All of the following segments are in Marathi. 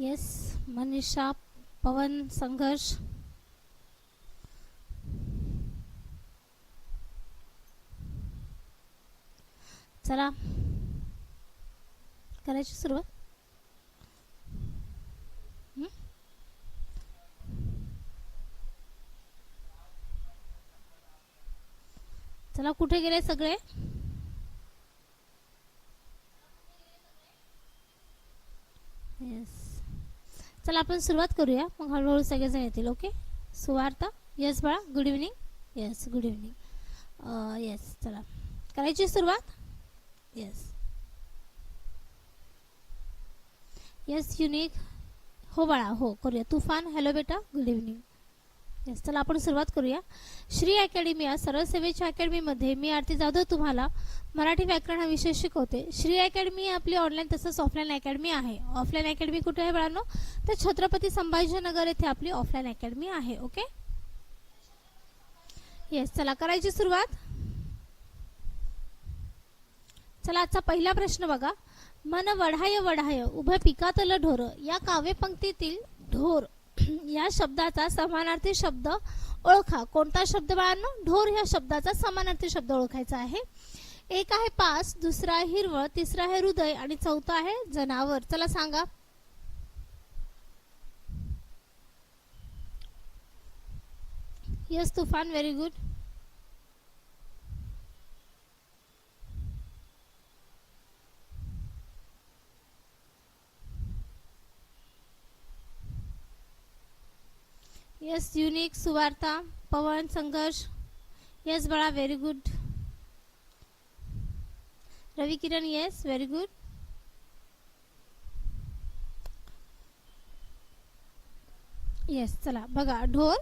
येस मनीषा पवन संघर्ष चला. करायची सुरुवात? चला कुठे गेले सगळे येस चला आपण सुरुवात करूया. मग हळूहळू सगळेजण येतील ओके? सुवार्ता येस बाळा good evening yes good evening yes चला. करायची सुरुवात? येस येस युनिक हो बाळा हो करूया. तुफान हॅलो बेटा गुड इव्हनिंग येस चला आपण सुरुवात करूया. श्री अकॅडमी या सरळ सेवेच्या अकॅडमीमध्ये मी आरती जाधव तुम्हाला मराठी व्याकरण हा विषय शिकवते. श्री अकॅडमी आपली ऑनलाईन तसंच ऑफलाईन अकॅडमी आहे. ऑफलाईन अकॅडमी कुठे आहे बाळांनो? तर छत्रपती संभाजीनगर येथे आपली ऑफलाईन अकॅडमी आहे ओके येस चला करायची सुरुवात. चला आजचा पहिला प्रश्न बघा. मन वढाय वढाय उभं पिकातलं ढोर. या काव्यपंक्तीतील ढोर या शब्दाचा समानार्थी शब्द ओळखा. कोणता शब्द बाळांनो? ढोर या शब्दाचा समानार्थी शब्द ओळखायचा आहे. एक आहे पास दुसरा आहे हिरवळ तिसरा आहे हृदय आणि चौथा आहे जनावर. चला सांगा. Yes Tufan. Very good yes unique Suvarta पवन संघर्ष यस बाळा very good Ravi Kiran yes very good yes चला बघा ढोर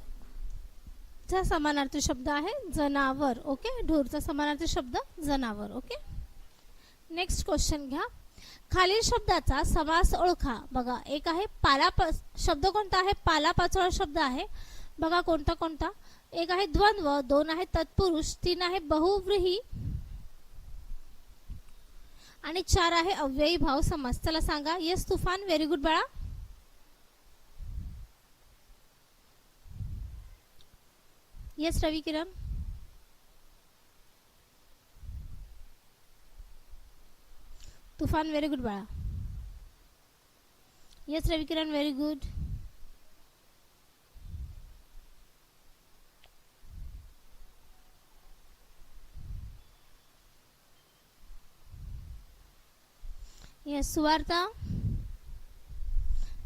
चा समानार्थी शब्द आहे जनावर ओके ढोरचा समानार्थी शब्द जनावर ओके नेक्स्ट क्वेश्चन घ्या. खालील शब्दाचा समास ओळखा. बघा एक आहे पाला शब्द कोणता आहे? पालापाचोळा शब्द आहे. बघा कोणता कोणता. एक आहे द्वंद्व दोन आहे तत्पुरुष तीन आहे बहुव्रीही आणि चार आहे अव्ययी भाव समास. चला सांगा. येस तुफान व्हेरी गुड बाळा. Yes Ravi Kiran. Tufan very good बाळा. Yes Ravikiran very good yes Suvarta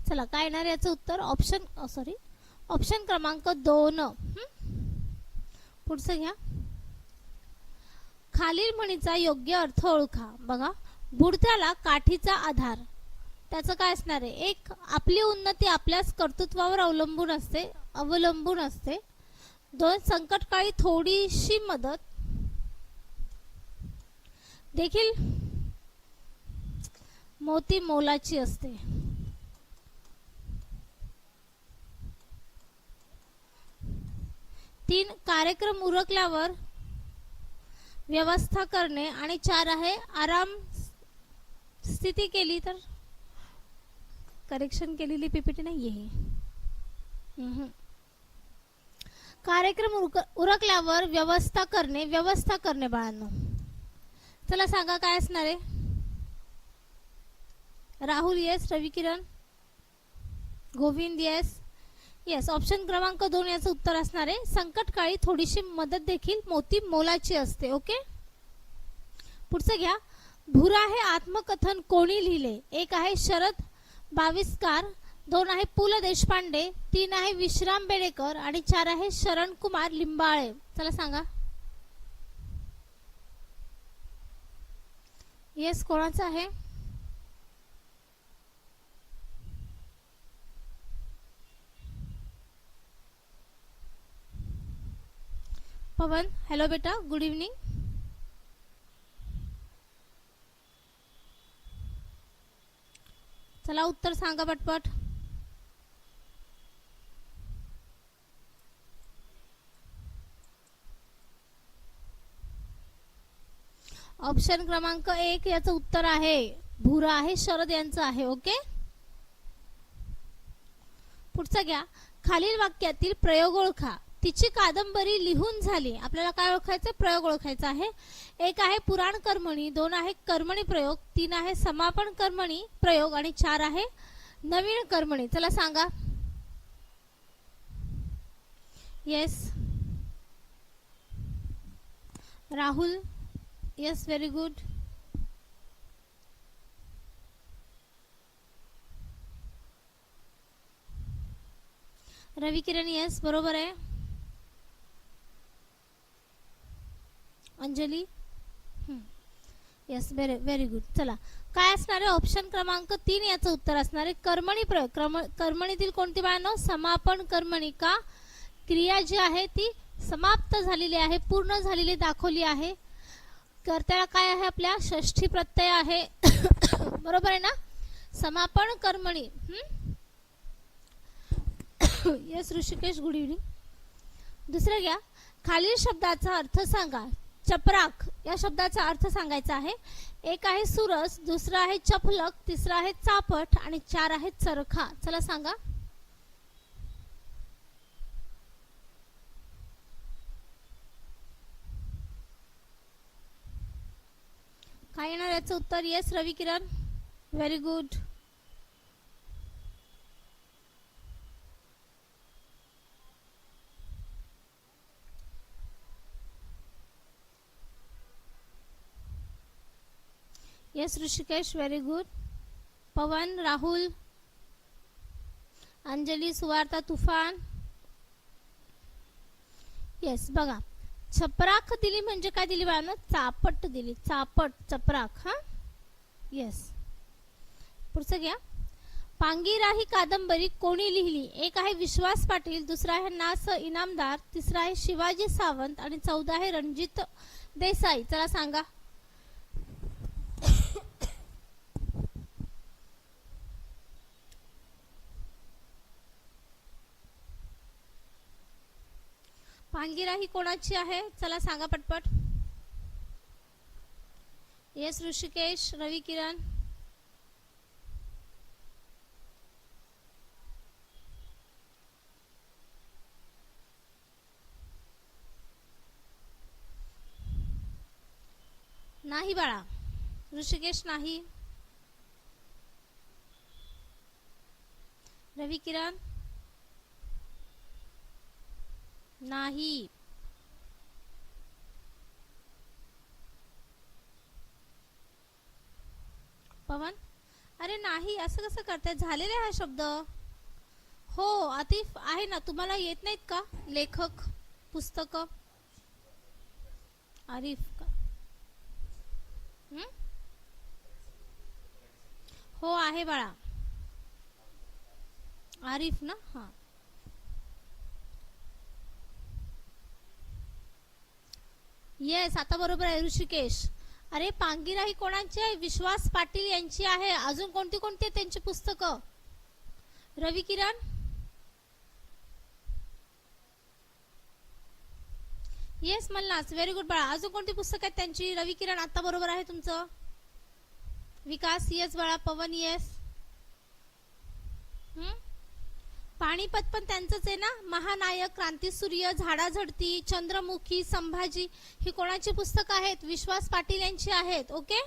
चला काय येणार याचं उत्तर? ऑप्शन सॉरी ऑप्शन क्रमांक दोन. पुढचं घ्या. खालील म्हणीचा योग्य अर्थ ओळखा. बघा. बुडत्याला काठीचा आधार. त्याचं काय असणार आहे? एक आपली उन्नती आपल्याच कर्तृत्वावर अवलंबून असते अवलंबून असते. दोन संकटकाळी थोडीशी मदत. देखील मोती मोलाची असते. तीन कार्यक्रम उरकल्यावर व्यवस्था करणे आणि चार आहे आराम स्थिती केली तर? करेक्शन केलेली पीपीटी नाही आहे. कार्यक्रम उरक- उरकल्यावर व्यवस्था करणे व्यवस्था करणे बाळांनो. चला सांगा काय असणार आहे? Rahul yes Ravi Kiran Govind yes yes option क्रमांक दोन याचं उत्तर असणार आहे. संकटकाळी थोडीशी मदत देखील मोती मोलाची असते ओके पुढचं घ्या. भुरा हे आत्मकथन कोणी लिहिले? एक आहे शरद बाविस्कार दोन आहे पु ल देशपांडे तीन आहे विश्राम बेडेकर आणि चार आहे शरण कुमार लिंबाळे. चला सांगा. येस कोणाचं आहे? पवन हॅलो बेटा गुड इव्हनिंग चला उत्तर सांगा पटपट. ऑप्शन क्रमांक एक याचं उत्तर आहे. भुरा आहे शरद यांचं आहे ओके पुढचं घ्या. खालील वाक्यातील प्रयोग ओळखा. तिची कादंबरी लिहून झाली. आपल्याला काय ओळखायचं? प्रयोग ओळखायचा आहे. एक आहे पुराण कर्मणी दोन आहे कर्मणी प्रयोग तीन आहे समापन कर्मणी प्रयोग आणि चार आहे नवीन कर्मणी. चला सांगा. Yes Rahul yes very good Ravi Kiran yes बरोबर आहे. Anjali? Yes very very good चला. काय असणार आहे? ऑप्शन क्रमांक तीन याचं उत्तर असणार आहे. कर्मणी प्रयोग क्रम कर्मणीतील कोणती बाळांनो समापन कर्मणी का? क्रिया जी आहे ती समाप्त झालेली आहे पूर्ण झालेली दाखवली आहे. कर्त्याला काय आहे आपल्या? षष्ठी प्रत्यय आहे. बरोबर आहे ना? समापन कर्मणी. येस ऋषिकेश गुड इव्हनिंग दुसरं घ्या. खालील शब्दाचा अर्थ सांगा. चपराक या शब्दाचा अर्थ सांगायचा आहे. एक आहे सुरस दुसरा आहे चपलक तिसरा आहे चापट आणि चार आहे चरखा. चला सांगा. काय येणार याचं उत्तर? Yes Ravi Kiran. Very good yes Rishikesh very good Pavan Rahul Anjali Suvarta Tufan yes बघा. चपराक दिली म्हणजे काय दिली बाळांनो? चापट दिली. चापट चपराक हा? येस पुढचं घ्या. पांगिरा ही कादंबरी कोणी लिहिली? एक आहे विश्वास पाटील दुसरा आहे नास इनामदार तिसरा आहे शिवाजी सावंत आणि चौदा आहे रणजित देसाई. चला सांगा. पांगिरा ही कोणाची आहे? चला सांगा पटपट. येस ऋषिकेश रवी किरण. नाही बाळा. ऋषिकेश नाही. रवी किरण. नाही. पवन? अरे नाही असं कसं करताय? झालेला हा शब्द. हो आतिफ आहे ना. तुम्हाला येत नाहीत का? लेखक पुस्तक? आरिफ का? हो? आहे बाळा. आरिफ ना? हा. येस आता बरोबर आहे ऋषिकेश. अरे पांगिरा ही कोणाची आहे? विश्वास पाटील यांची आहे. अजून कोणती कोणती आहेत त्यांची पुस्तकं? Ravi Kiran? Yes Malhas very good बाळा. अजून कोणती पुस्तक आहेत त्यांची? रवी किरण आता बरोबर आहे तुमचं? विकास येस बाळा. पवन येस. हम्म पाणीपत पण त्यांचंच आहे ना? महानायक क्रांतीसूर्य झाडाझडती चंद्रमुखी संभाजी ही कोणाची पुस्तकं आहेत? विश्वास पाटील यांची आहेत ओके?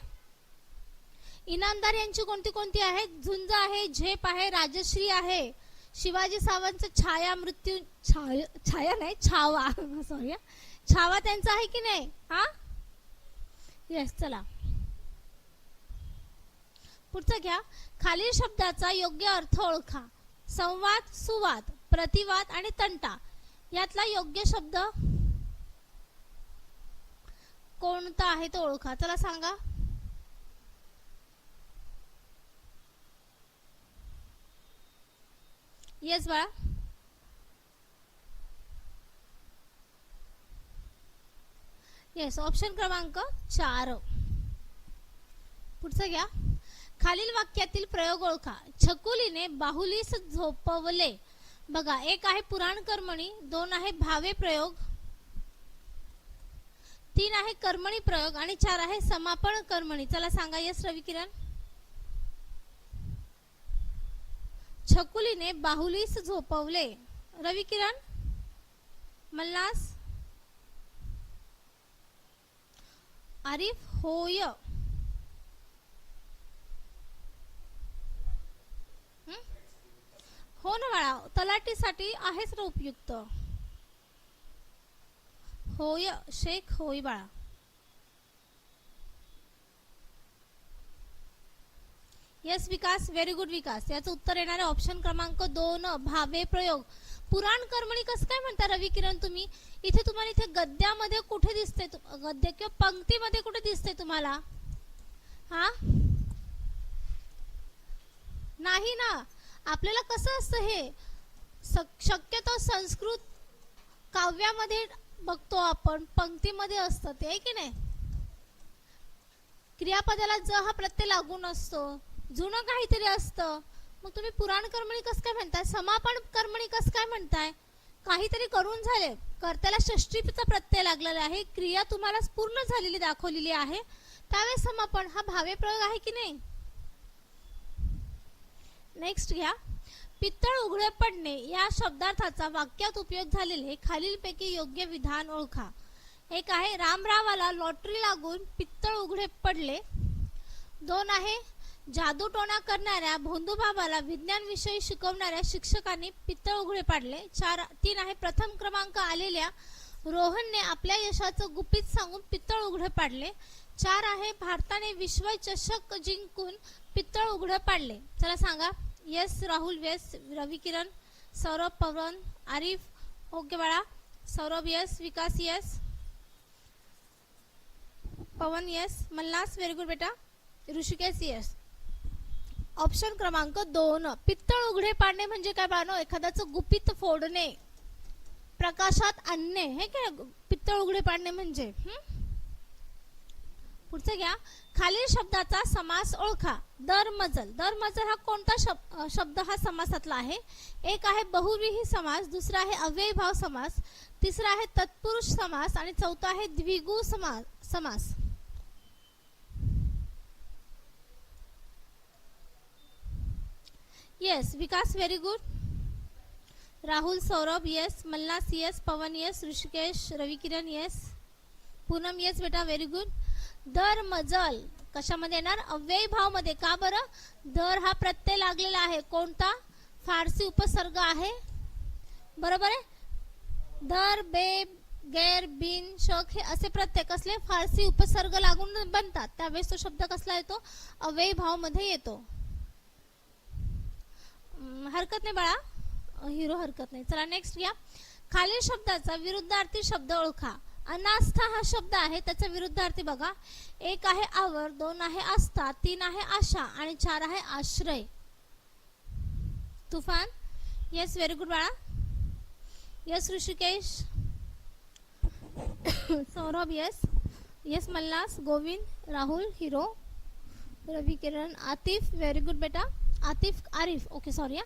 इनामदार यांची कोणती कोणती आहेत? झुंज आहे झेप आहे राजश्री आहे. शिवाजी सावंतचं छाया मृत्यू छाया छाया नाही छावा सॉरी छावा त्यांचा आहे की नाही? हा? येस चला. पुढचं घ्या. खालील शब्दाचा योग्य अर्थ ओळखा. संवाद सुवाद प्रतिवाद आणि तंटा यातला योग्य शब्द कोणता आहे तो ओळखा. चला सांगा. येस बाळा. येस ऑप्शन क्रमांक चार. पुढचं घ्या. खालील वाक्यातील प्रयोग ओळखा. छकुलीने बाहुलीस झोपवले. बघा एक आहे पुराण कर्मणी दोन आहे भावे प्रयोग तीन आहे कर्मणी प्रयोग आणि चार आहे समापन कर्मणी. चला सांगा यस रवी किरण छकुलीने बाहुलीस झोपवले. रवी किरण मल्हास? आरिफ? होय हं? हो ना बाळा तलाठीसाठी आहेच ना उपयुक्त. होय शेख होय बाळा. Yes Vikas very good Vikas. याचं उत्तर येणार आहे ऑप्शन क्रमांक दोन भावे प्रयोग. पुराण कर्मणी कसं काय म्हणता रवी किरण तुम्ही? इथे तुम्हाला इथे गद्यामध्ये कुठे दिसते गद्य किंवा पंक्तीमध्ये कुठे दिसते तुम्हाला? हा? नाही ना. आपल्याला कसं असतं हे? शक्यतो संस्कृत काव्यामध्ये बघतो आपण पंक्तीमध्ये असतं ते आहे की नाही? क्रियापदाला ज हा प्रत्यय लागून असतो जुनं काहीतरी असतं. मग तुम्ही पुराण कर्मणी कसं काय म्हणताय? समापन कर्मणी कसं काय म्हणताय? काहीतरी करून झाले कर्त्याला षष्टीचा प्रत्यय लागलेला आहे क्रिया तुम्हाला पूर्ण झालेली दाखवलेली आहे. त्यावेळेस समापन हा भावे प्रयोग आहे की नाही? नेक्स्ट घ्या. पित्तळ उघडे पडणे या शब्दार्थाचा वाक्यात उपयोग झालेले खालीलपैकी योग्य विधान ओळखा. एक आहे रामरावाला लॉटरी लागून पित्तळ उघडे पडले. दोन आहे जादूटोणा करणाऱ्या भोंदूबाबाला विज्ञानविषयी शिकवणाऱ्या शिक्षकांनी पित्तळ उघडे पाडले. चार तीन आहे प्रथम क्रमांक आलेल्या रोहनने आपल्या यशाचं गुपित सांगून पित्तळ उघडे पाडले. चार आहे. भारताने विश्वचषक जिंकून पित्तळ उघडे पाडले. चला सांगा. Yes Rahul yes Ravi Kiran Saurabh Pavan Arif okay बाळा Saurabh yes Vikas yes Pavan yes Malhas very good बेटा ऋषिकेश यस ऑप्शन क्रमांक दोन. पित्तळ उघडे पाडणे म्हणजे काय बानो एखाद्याचं गुपित फोडणे. प्रकाशात आणणे. हे काय? पित्तळ उघडे पाडणे म्हणजे? पुढचं घ्या. खालील शब्दाचा समास ओळखा. दर मजल. दर मजल हा कोणता शब- शब्द हा समासातला आहे? एक आहे बहुविही समास दुसरा आहे अव्ययभाव समास तिसरा आहे तत्पुरुष समास आणि चौथा आहे द्विगु समास समास. Yes Vikas very good Rahul Saurabh yes Malhas yes Pavan yes Rishikesh Ravi Kiran yes Poonam yes बेटा व्हेरी गुड दर मजल. कशामध्ये येणार? अव्यय भावमध्ये का बरं? दर हा प्रत्यय लागलेला आहे. कोणता? फारसी उपसर्ग आहे. बरोबर आहे? दर बे गैर बिन शक हे असे प्रत्यय. कसले? फारसी उपसर्ग लागून बनतात. त्यावेळेस तो शब्द कसला येतो? अव्यय भावमध्ये येतो हरकत नाही बाळा. हिरो हरकत नाही. चला नेक्स्ट घ्या. खालील शब्दाचा विरुद्धार्थी शब्द ओळखा. अनास्था हा शब्द आहे त्याचा विरुद्धार्थी बघा. एक आहे आवर दोन आहे आस्था तीन आहे आशा आणि चार आहे आश्रय. तुफान? येस व्हेरी गुड बाळा. Yes Rishikesh. Saurabh yes yes मल्हास Govind Rahul hero. Ravi Kiran Atif very good बेटा. आतिफ आरिफ. ओके सॉरी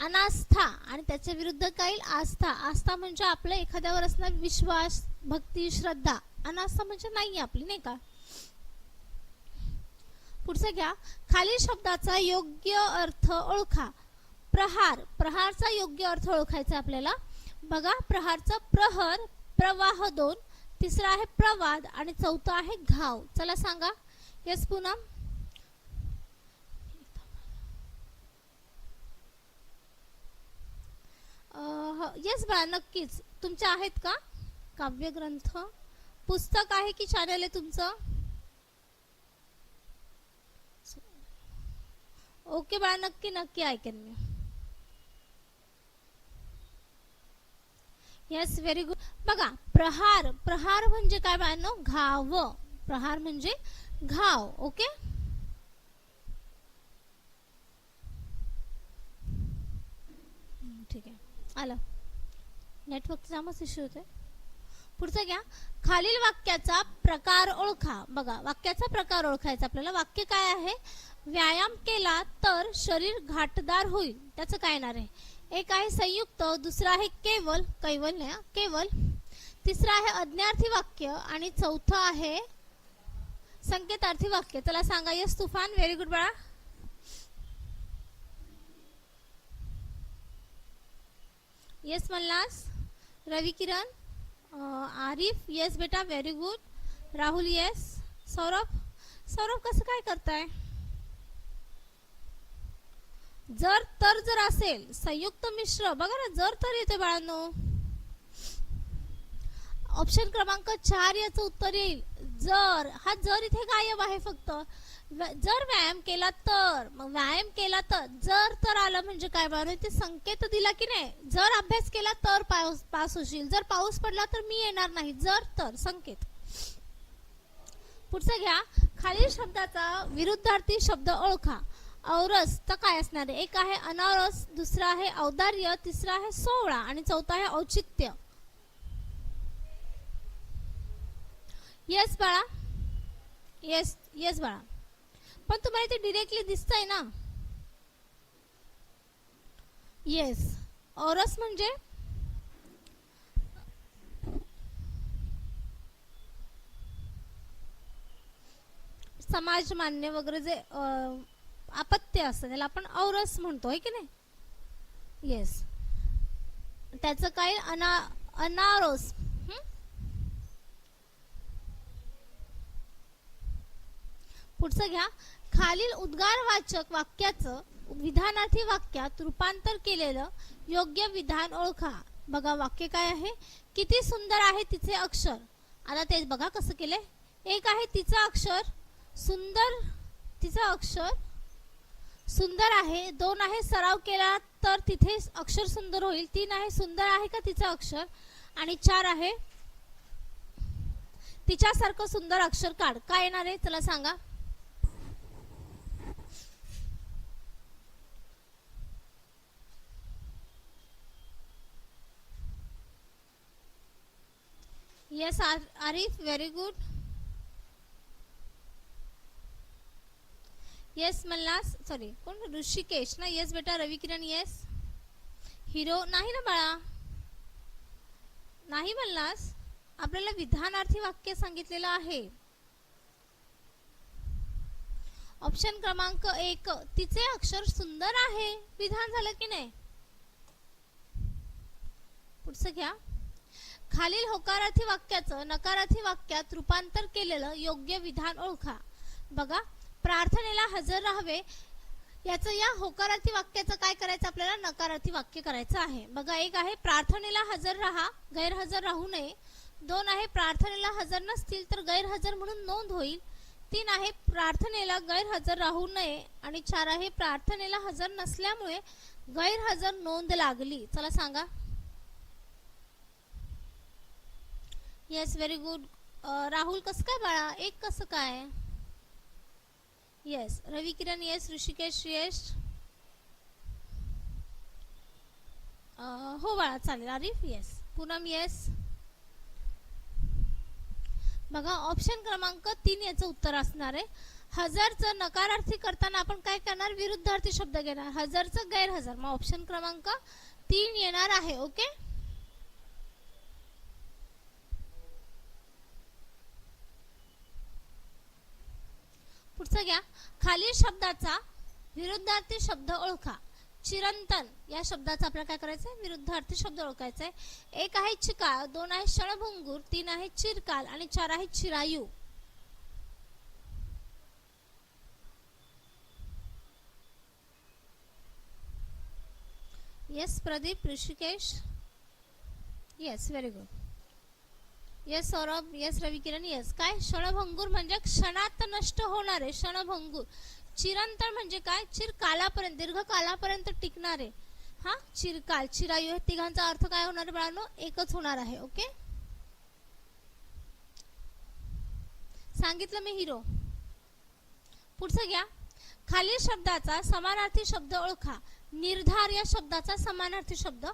अनास्था आणि त्याच्या विरुद्ध काही आस्था. आस्था म्हणजे आपलं एखाद्यावर असणारा विश्वास भक्ती श्रद्धा अनास्था म्हणजे नाही आपली नाही का? पुढचं घ्या. खालील शब्दाचा योग्य अर्थ ओळखा. प्रहार. प्रहारचा योग्य अर्थ ओळखायचा आपल्याला. बघा प्रहारचा प्रहर प्रवाह दोन. तिसरा आहे प्रवाद आणि चौथा आहे घाव. चला सांगा. येस पूनम येस बाळा नक्कीच. तुमच्या आहेत का? काव्यग्रंथ? पुस्तक आहे की चॅनल आहे तुमचं? ओके बाळा नक्की नक्की ऐकेन मी. येस व्हेरी गुड बघा प्रहार प्रहार म्हणजे काय बाळांनो? घाव. प्रहार म्हणजे घाव ओके? ठीक आहे. आलं. नेटवर्कचा जामच इश्यू होते पुढचं घ्या. खालील वाक्याचा प्रकार ओळखा. बघा वाक्याचा प्रकार ओळखायचा. आपल्याला वाक्य काय आहे? व्यायाम केला तर शरीर घाटदार होईल. त्याचं काय येणार आहे? एक आहे संयुक्त दुसरा आहे केवल. कैवल नाही केवल. तिसरं आहे अज्ञार्थी वाक्य आणि चौथं आहे संकेतार्थी वाक्य. चला सांगा यस तुफान व्हेरी गुड बाळा. येस मल्लास रवी किरण आरिफ येस बेटा very good Rahul yes Saurabh Saurabh कसं काय करताय? जर तर जर असेल संयुक्त मिश्र बघा ना जर तर येते बाळांनो. ऑप्शन क्रमांक चार याचं उत्तर येईल. जर हा जर इथे गायब आहे फक्त. जर व्यायाम केला तर मग व्यायाम केला तर जर तर आलं म्हणजे काय ते संकेत दिला की नाही जर अभ्यास केला तर पाऊस पास होशील. जर पाऊस पडला तर मी येणार नाही. जर तर संकेत. पुढचं घ्या. खालील शब्दाचा विरुद्धार्थी शब्द ओळखा. औरस तर काय असणार आहे? एक आहे अनारस दुसरा आहे औदार्य तिसरा आहे सोहळा आणि चौथा आहे औचित्य. येस बाळा. येस येस बाळा. पण तुम्हाला ते डिरेक्टली दिसतंय ना. येस औरस म्हणजे? समाज मान्य वगैरे जे अपत्य असतं त्याला आपण औरस म्हणतो आहे की नाही? येस त्याचं काय? अना अनारोस. पुढचं घ्या. खालील उद्गारवाचक वाक्याचं विधानार्थी वाक्यात रूपांतर केलेलं योग्य विधान ओळखा. बघा वाक्य काय आहे? किती सुंदर आहे तिचे अक्षर. आता ते बघा कसं केले एक आहे तिचं अक्षर सुंदर तिचं अक्षर सुंदर आहे. दोन आहे सराव केला तर तिथे अक्षर सुंदर होईल. तीन आहे सुंदर आहे का तिचं अक्षर? आणि चार आहे तिच्यासारखं सुंदर अक्षर काढ. काय येणार आहे? चला सांगा. Yes, Arif very good yes Mallas sorry कोण ऋषिकेश ना? येस बेटा रवी किरण येस हिरो नाही ना बाळा? नाही मल्लास? आपल्याला विधानार्थी वाक्य सांगितलेलं आहे. ऑप्शन क्रमांक एक तिचे अक्षर सुंदर आहे. विधान झालं की नाही? पुढचं घ्या. खालील होकारार्थी वाक्याचं नकारार्थी वाक्यात रूपांतर केलेलं योग्य विधान ओळखा. बघा प्रार्थनेला हजर राहावे याचं या होकारार्थी वाक्याचं काय करायचं आपल्याला? नकारार्थी वाक्य करायचं आहे. बघा एक आहे प्रार्थनेला हजर राहा गैरहजर राहू नये. दोन आहे प्रार्थनेला हजर नसतील तर गैरहजर म्हणून नोंद होईल. तीन आहे प्रार्थनेला गैरहजर राहू नये. आणि चार आहे प्रार्थनेला हजर नसल्यामुळे गैरहजर नोंद लागली. चला सांगा. येस व्हेरी गुड राहुल कसं काय बाळा? एक कसं काय? Yes Ravi Kiran yes Rishikesh yes हो बाळा चालेल. आरिफ येस पूनम येस बघा ऑप्शन क्रमांक तीन याचं उत्तर असणार आहे. हजरचं नकारार्थी करताना आपण काय करणार? विरुद्धार्थी शब्द घेणार. हजरचं गैरहजर. मग ऑप्शन क्रमांक तीन येणार आहे ओके पुढचं घ्या. खालील शब्दाचा विरुद्धार्थी शब्द ओळखा. चिरंतन या शब्दाचा आपल्याला काय करायचं आहे विरुद्धार्थी शब्द ओळखायचा आहे एक आहे चिकाळ दोन आहे क्षणभंगूर तीन आहे चिरकाल आणि चार आहे Chirayu. Yes Pradeep Rishikesh? Yes very good yes Saurabh yes Ravi Kiran yes. काय? क्षणभंगूर म्हणजे क्षणात नष्ट होणारे क्षणभंगूर. चिरंतर म्हणजे काय? चिरकालापर्यंत दीर्घ कालापर्यंत टिकणारे. हा? चिरकाल. चिरायू हे तिघांचा अर्थ काय होणार आहे बाळांनो? एकच होणार आहे ओके? सांगितलं मी हिरो. पुढचं घ्या. खालील शब्दाचा समानार्थी शब्द ओळखा. निर्धार या शब्दाचा समानार्थी शब्द.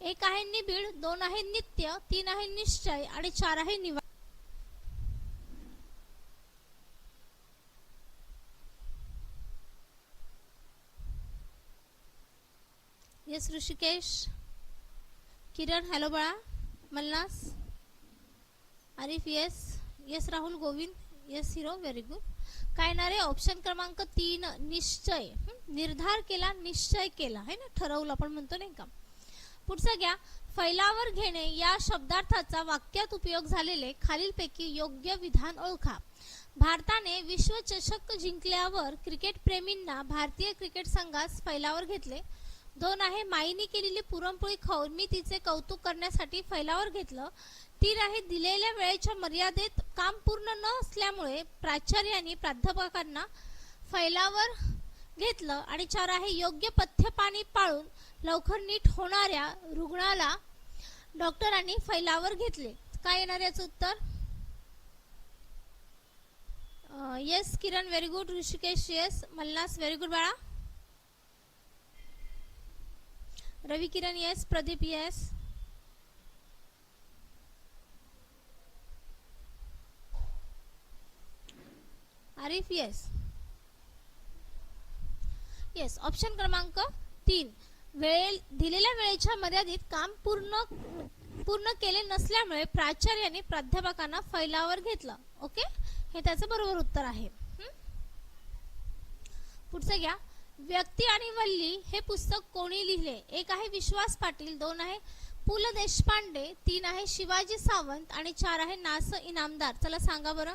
एक आहे निबिड दोन आहे नित्य तीन आहे निश्चय आणि चार आहे निवा येस ऋषिकेश. किरण हॅलो बाळा. Mallas Arif yes. Yes Rahul Govind. Yes hero very good. काय येणार रे ऑप्शन क्रमांक तीन निश्चय. निर्धार केला निश्चय केला. है ना? ठरवलं आपण म्हणतो नाही का? पुढचं घ्या. फैलावर घेणे या शब्दार्थाचा वाक्यात उपयोग झालेले खालीलपैकी योग्य विधान ओळखा. भारताने विश्वचषक जिंकल्यावर क्रिकेट प्रेमींना भारतीय क्रिकेट संघास फैलावर घेतले. दोन आहे माईने केलेली पुरणपोळी खाऊन मी तिचे कौतुक करण्यासाठी फैलावर घेतलं. तीन आहे दिलेल्या वेळेच्या मर्यादेत काम पूर्ण न असल्यामुळे प्राचार्यांनी प्राध्यापकांना फैलावर घेतलं. आणि चार आहे योग्य पथ्यपाणी पाळून लवकर नीट होणाऱ्या रुग्णाला डॉक्टरांनी फैलावर घेतले. काय येणार याचं उत्तर? Yes Kiran very good Rishikesh yes Mallas very good बाळा. Ravi Kiran yes Pradeep yes Arif yes yes option क्रमांक तीन. वेळ दिलेल्या वेळेच्या मर्यादित काम पूर्ण पूर्ण केले नसल्यामुळे प्राचार्याने प्राध्यापकांना फैलावर घेतलं. ओके? हे त्याचं बरोबर उत्तर आहे. पुढचं घ्या. व्यक्ती आणि वल्ली हे पुस्तक कोणी लिहिले? एक आहे विश्वास पाटील दोन आहे पु ल देशपांडे तीन आहे शिवाजी सावंत आणि चार आहे नास इनामदार. चला सांगा बरं.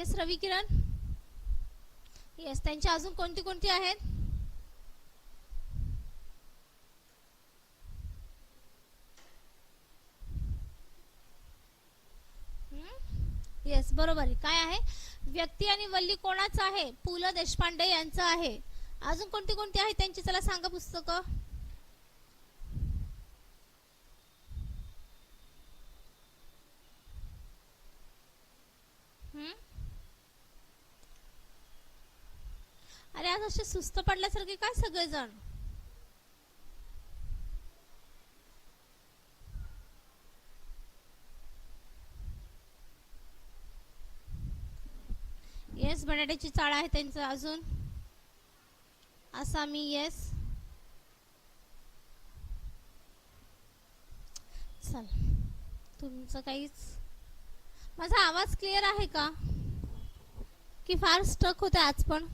येस रवी किरण येस त्यांची अजून कोणती कोणती आहेत? येस बरोबर आहे. काय आहे? व्यक्ती आणि वल्ली कोणाचं आहे? पु ल देशपांडे यांचं आहे. अजून कोणती कोणती आहे त्यांची? चला सांगा पुस्तकं हम्म? अरे आज असे सुस्त पडल्यासारखे काय सगळेजण? येस बटाट्याची चाळ आहे त्यांचं अजून. असा मी येस चल तुमचं काहीच. माझा आवाज क्लिअर आहे का? की फार स्टक होते आज पण?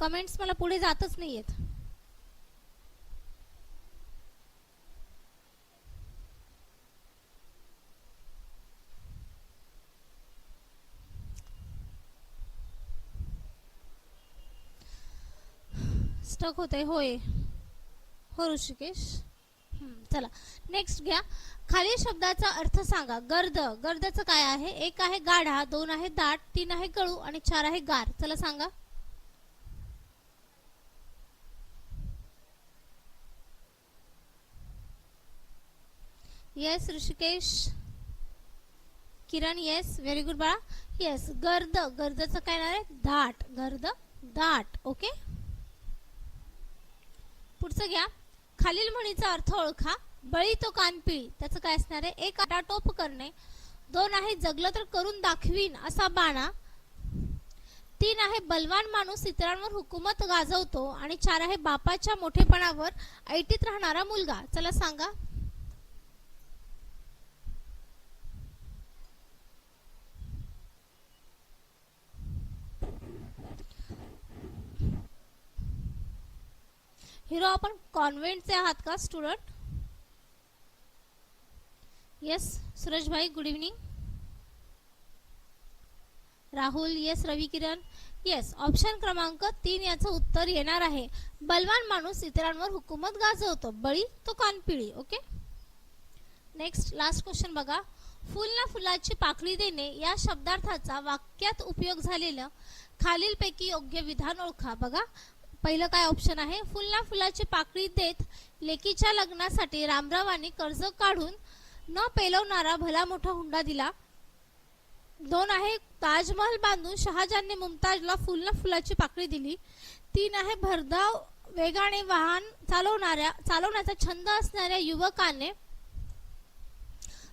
कमेंट्स मला पुढे जातच नाहीयेत. स्टक होते होय. हो ऋषिकेश. हम्म, चला. नेक्स्ट घ्या. खाली शब्दाचा अर्थ सांगा. गर्द. गर्दचं काय आहे? एक आहे गाढा दोन आहे दाट तीन आहे गळू आणि चार आहे गार. चला सांगा. Yes Rishikesh Kiran yes very good बाळा येस गर्द गर्दचं काय नाव आहे? दाट गर्द दाट ओके पुढचं घ्या. खालील म्हणीचा अर्थ ओळखा. बळी तो कानपिळी त्याचं काय असणार आहे? एक आटाटोप करणे. दोन आहे जगलं तर करून दाखवीन असा बाणा. तीन आहे बलवान माणूस इतरांवर हुकूमत गाजवतो. आणि चार आहे बापाच्या मोठेपणावर ऐटीत राहणारा मुलगा. चला सांगा. हिरो आपण कॉन्व्हेंटचे आहात का स्टुडंट? येस सुरेश भाई good evening Rahul yes Ravi Kiran yes option क्रमांक तीन याचं उत्तर येणार आहे. बलवान माणूस इतरांवर हुकूमत गाजवतो. बळी तो कानपिळी ओके नेक्स्ट लास्ट क्वेश्चन बघा. फुल ना फुलाची पाकळी देणे या शब्दार्थाचा वाक्यात उपयोग झालेलं खालीलपैकी योग्य विधान ओळखा. बघा पहिलं काय ऑप्शन आहे? फुलना फुलाची पाकळी देत लेकीच्या लग्नासाठी रामरावांनी कर्ज काढून न पेलवणारा भला मोठा हुंडा दिला. दोन आहे ताजमहल बांधून शहाजांनी मुमताजला फुलना फुलाची पाकळी दिली. तीन आहे भरधाव वेगाने वाहन चालवणाऱ्या चालवण्याचा छंद असणाऱ्या युवकाने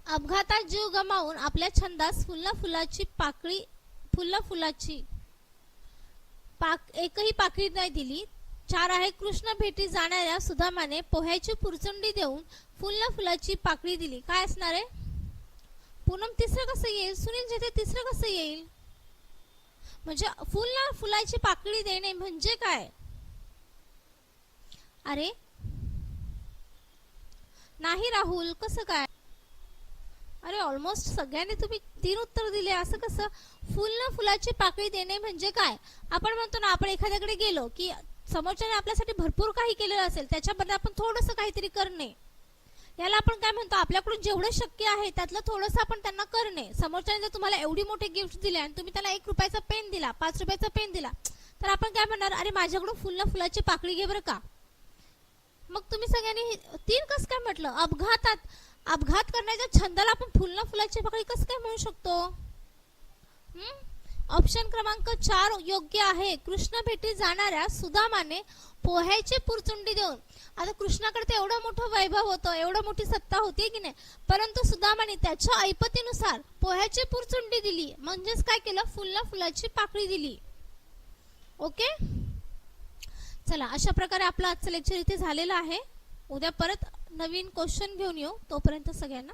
अपघातात जीव गमावून आपल्या छंदास फुलना फुलाची पाकळी फुलना फुलाची पाक एकही पाकळी नाही दिली. चार आहे कृष्ण भेटी जाणाऱ्या सुदामाने पोह्याची पुरचंडी देऊन फुलना फुलाची पाकळी दिली. काय असणार आहे? पूनम तिसरं कसं येईल? सुनील जेथे तिसरं कसं येईल? म्हणजे फुलना फुलाची पाकळी देणे म्हणजे काय? अरे नाही राहुल कसं काय? अरे ऑलमोस्ट सगळ्यांनी तुम्ही तीन उत्तर दिले. असं कसं? फुल ना फुलाची पाकळी देणे म्हणजे काय? आपण म्हणतो ना आपण एखाद्याकडे गेलो की समोरच्याने आपल्यासाठी भरपूर काही केलेलं असेल त्याच्याबद्दल आपण थोडंसं काहीतरी करणे. याला आपण काय म्हणतो? आपल्याकडून जेवढं शक्य आहे त्यातलं थोडंसं आपण त्यांना करणे. समोरच्याने जर तुम्हाला एवढी मोठी गिफ्ट दिली आणि तुम्ही त्याला एक रुपयाचा पेन दिला पाच रुपयाचा पेन दिला तर आपण काय म्हणणार? अरे माझ्याकडून फुल ना फुलाची पाकळी घे बरं का. मग तुम्ही सगळ्यांनी हे- तीन कसं काय म्हटलं? अपघातात अपघात करण्याच्या छंदाला आपण फुलं फुलाची पाकळी कसं काय म्हणू शकतो? ऑप्शन क्रमांक चार योग्य आहे. कृष्ण भेटी जाणाऱ्या सुदामाने पोह्याची पुरचुंडी देऊन. आता कृष्णाकडे तर एवढं मोठं वैभव होतं एवढं मोठी सत्ता होती की नाही? परंतु सुदामाने त्याच्या ऐपतीनुसार पोह्याची पुरचुंडी दिली. म्हणजेच काय केलं? फुलना फुलाची पाकळी दिली. ओके चला अशा प्रकारे आपलं आजचं लेक्चर इथे झालेलं आहे. उद्या परत नवीन क्वेश्चन घेऊन येऊ. तोपर्यंत सगळ्यांना